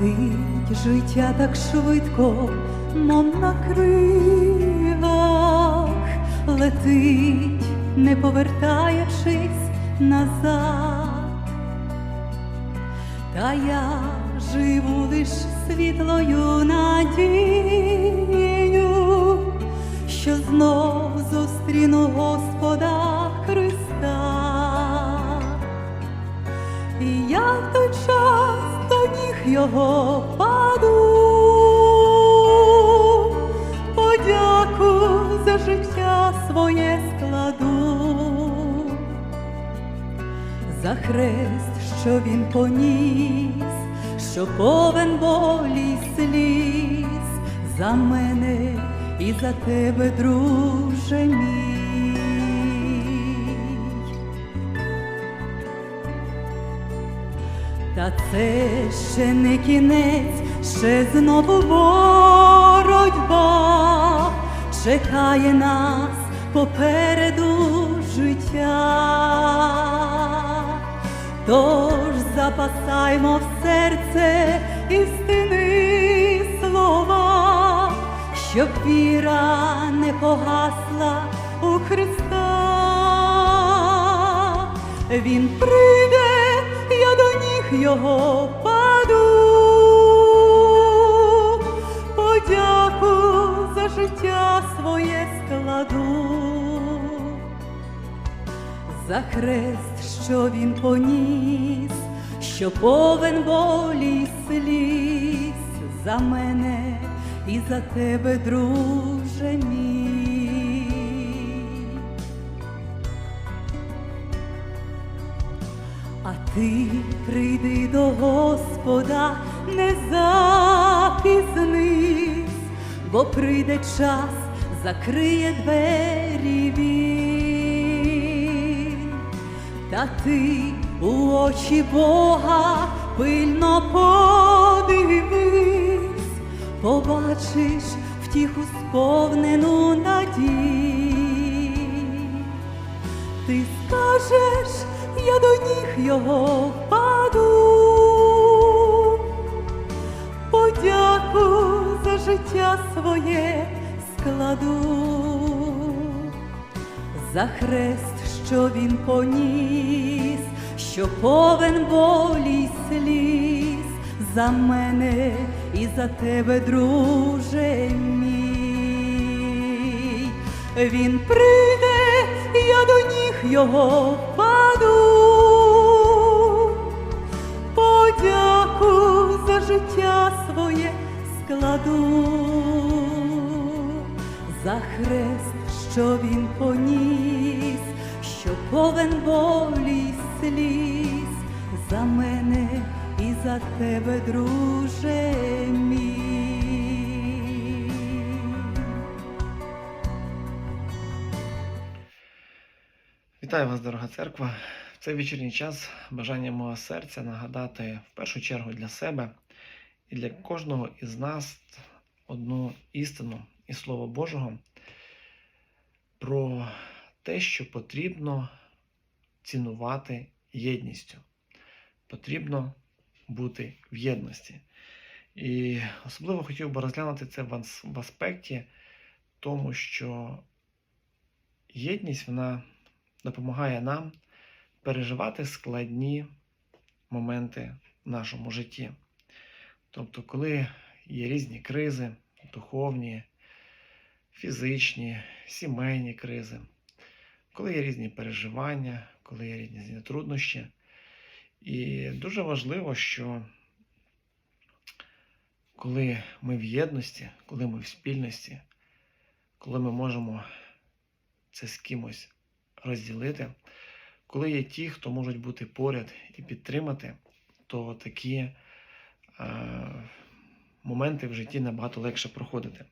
Летить життя так швидко, мов на крилах, летить, не повертаючись назад. Та я живу лиш світлою надією, що знов зустріну Господа Христа. І я в його паду, подяку за життя своє складу, за хрест, що він поніс, що повен болі сліз, за мене і за тебе, друже мій. Та це ще не кінець, ще знову боротьба чекає нас попереду життя. Тож запасаймо в серце істини слова, щоб віра не погасла у Христа. Він прийде, його паду, подяку за життя своє складу, за хрест, що він поніс, що повен болі сліз за мене і за тебе, друже мій. А ти прийди до Господа, не запізнись, бо прийде час, закриє двері він. Та ти у очі Бога пильно подивись, побачиш втіху сповнену надій. Ти скажеш, я до ніг його паду, подяку за життя своє складу, за хрест, що він поніс, що повен болі сліз. За мене і за тебе, друже мій. Він прийде, я до ніг його паду, життя своє складу, за хрест, що він поніс, що повен болі сліз за мене і за тебе, друже мій. Вітаю вас, дорога церква. Цей вечірній час бажання мого серця нагадати в першу чергу для себе і для кожного із нас одну істину і Слово Божого про те, що потрібно цінувати єдністю. Потрібно бути в єдності. І особливо хотів би розглянути це в аспекті тому, що єдність вона допомагає нам переживати складні моменти в нашому житті. Тобто, коли є різні кризи, духовні, фізичні, сімейні кризи, коли є різні переживання, коли є різні труднощі. І дуже важливо, що коли ми в єдності, коли ми в спільності, коли ми можемо це з кимось розділити. Коли є ті, хто можуть бути поряд і підтримати, то такі моменти в житті набагато легше проходити.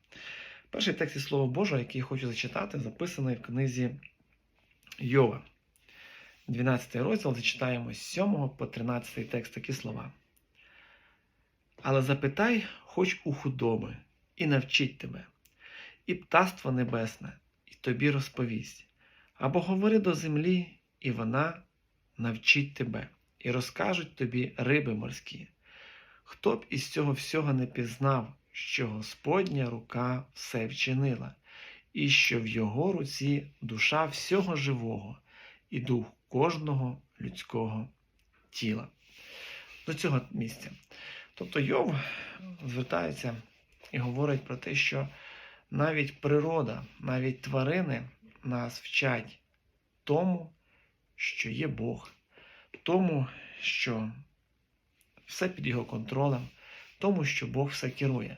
Перший текст із Слова Божого, який я хочу зачитати, записаний в книзі Йова. 12 розділ зачитаємо з 7 по 13 текст такі слова. Але запитай, хоч у худоби, і навчить тебе, і птаство небесне, і тобі розповість. Або говори до землі, і вона навчить тебе, і розкажуть тобі риби морські. Хто б із цього всього не пізнав, що Господня рука все вчинила, і що в його руці душа всього живого і дух кожного людського тіла. До цього місця. Тобто Йов звертається і говорить про те, що навіть природа, навіть тварини нас вчать тому, що є Бог, тому, що все під його контролем, тому, що Бог все керує.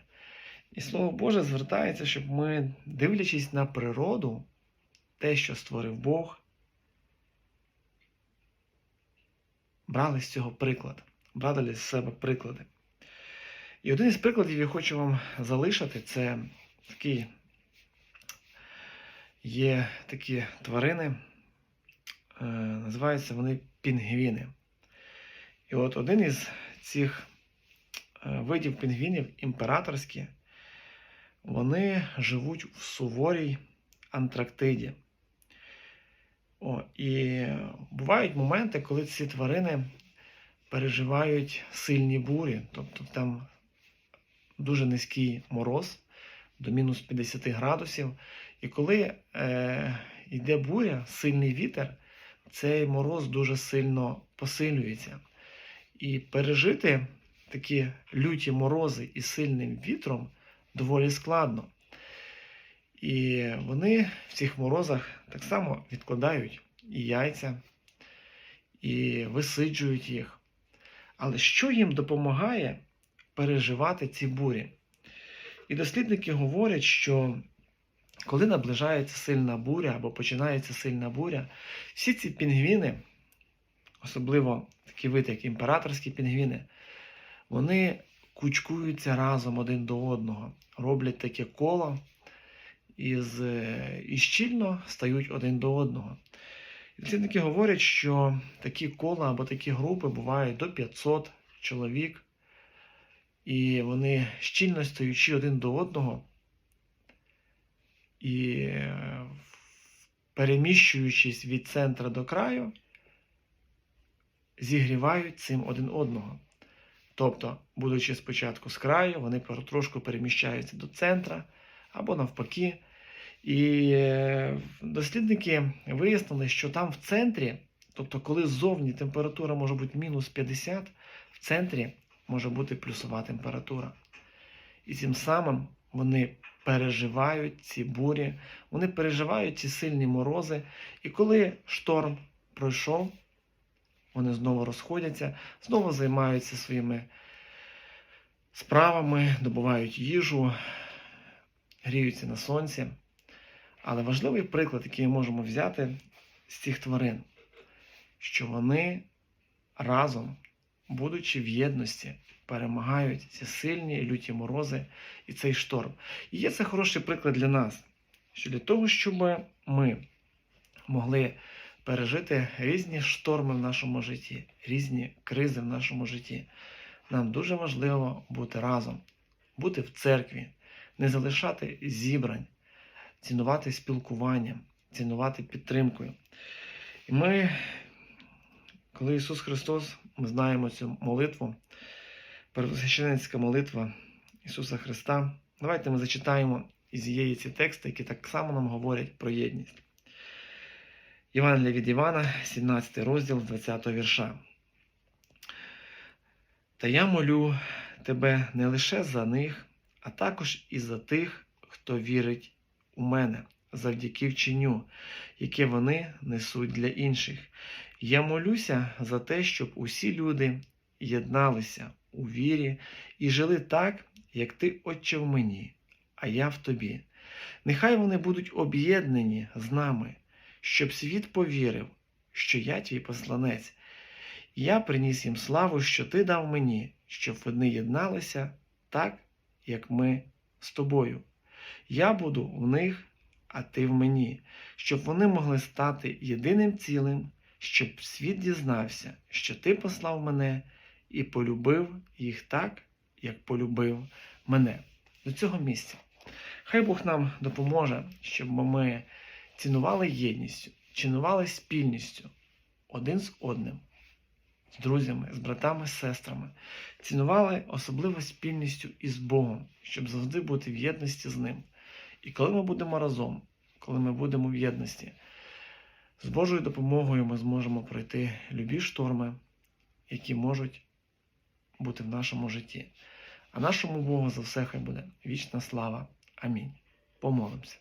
І Слово Боже звертається, щоб ми, дивлячись на природу, те, що створив Бог, брали з цього приклад, брали з себе приклади. І один із прикладів я хочу вам залишити, це такий, є такі тварини, е, називаються вони пінгвіни. І от один із цих е, видів пінгвінів, імператорські, вони живуть в суворій Антарктиді. О, і бувають моменти, коли ці тварини переживають сильні бурі, тобто там дуже низький мороз до мінус 50 градусів. І коли е, йде буря, сильний вітер, цей мороз дуже сильно посилюється. І пережити такі люті морози із сильним вітром доволі складно. І вони в цих морозах так само відкладають і яйця, і висиджують їх. Але що їм допомагає переживати ці бурі? І дослідники говорять, що коли наближається сильна буря або починається сильна буря, всі ці пінгвіни, особливо такі види, як імператорські пінгвіни, вони кучкуються разом один до одного, роблять таке коло із, і щільно стають один до одного. Дослідники говорять, що такі кола або такі групи бувають до 500 чоловік, і вони щільно стаючи один до одного і е, переміщуючись від центра до краю, зігрівають цим один одного. Тобто, будучи спочатку з краю, вони трошку переміщаються до центра або навпаки. І е, дослідники вияснили, що там в центрі, тобто, коли ззовні температура може бути мінус 50, в центрі може бути плюсова температура. І цим самим вони переживають ці бурі, вони переживають ці сильні морози. І коли шторм пройшов, вони знову розходяться, знову займаються своїми справами, добувають їжу, гріються на сонці. Але важливий приклад, який ми можемо взяти з цих тварин, що вони разом, будучи в єдності, перемагають ці сильні люті морози і цей шторм. І є це хороший приклад для нас, що для того, щоб ми могли пережити різні шторми в нашому житті, різні кризи в нашому житті, нам дуже важливо бути разом, бути в церкві, не залишати зібрань цінувати спілкуванням, цінувати підтримкою. І ми, коли Ісус Христос, ми знаємо цю молитву, первосвященницька молитва Ісуса Христа, давайте ми зачитаємо із її ці тексти, які так само нам говорять про єдність. Євангелія від Івана, 17 розділ 20 вірша. Та я молю тебе не лише за них, а також і за тих, хто вірить у мене завдяки вченню, яке вони несуть для інших. Я молюся за те, щоб усі люди єдналися у вірі і жили так, як ти, Отче, в мені, а я в тобі. Нехай вони будуть об'єднані з нами, щоб світ повірив, що я твій посланець. Я приніс їм славу, що ти дав мені, щоб вони єдналися так, як ми з тобою. Я буду в них, а ти в мені, щоб вони могли стати єдиним цілим, щоб світ дізнався, що ти послав мене і полюбив їх так, як полюбив мене. До цього місця. Хай Бог нам допоможе, щоб ми цінували єдністю, цінували спільністю один з одним, з друзями, з братами, з сестрами, цінували особливо спільністю із Богом, щоб завжди бути в єдності з Ним. І коли ми будемо разом, коли ми будемо в єдності, з Божою допомогою ми зможемо пройти любі шторми, які можуть бути в нашому житті. А нашому Богу за все хай буде вічна слава. Амінь. Помолимося.